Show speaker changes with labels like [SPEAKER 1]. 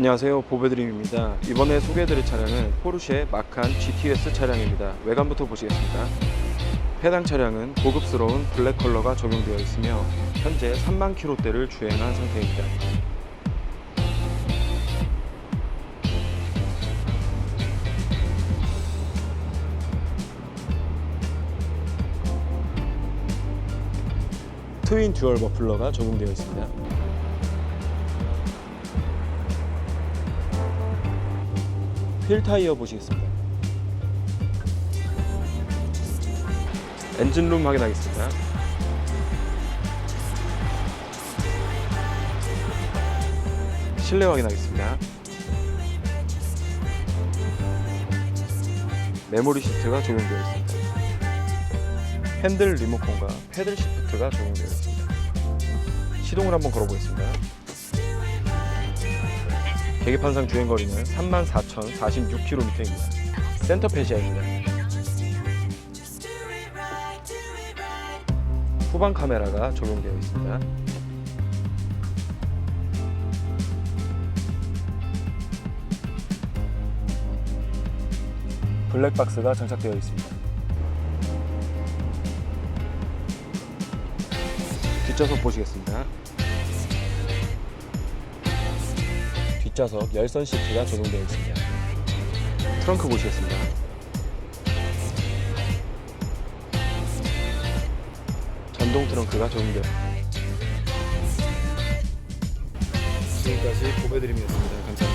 [SPEAKER 1] 안녕하세요. 보배드림입니다. 이번에 소개해드릴 차량은 포르쉐 마칸 GTS 차량입니다. 외관부터 보시겠습니다. 해당 차량은 고급스러운 블랙 컬러가 적용되어 있으며 현재 3만 킬로대를 주행한 상태입니다. 트윈 듀얼 머플러가 적용되어 있습니다 휠 타이어 보시겠습니다. 엔진룸 확인하겠습니다. 실내 확인하겠습니다. 메모리 시트가 적용되어 있습니다. 핸들 리모컨과 패들 시프트가 적용되어 있습니다. 시동을 한번 걸어보겠습니다. 계기판상 주행 거리는 34,046km입니다. 센터 페시아입니다. 후방 카메라가 적용되어 있습니다. 블랙박스가 장착되어 있습니다. 뒷좌석 보시겠습니다. 뒷좌석 열선 시트가 적용되어 있습니다. 트렁크 보시겠습니다. 전동 트렁크가 적용되어 있습니다. 지금까지 보배드림이었습니다. 감사합니다.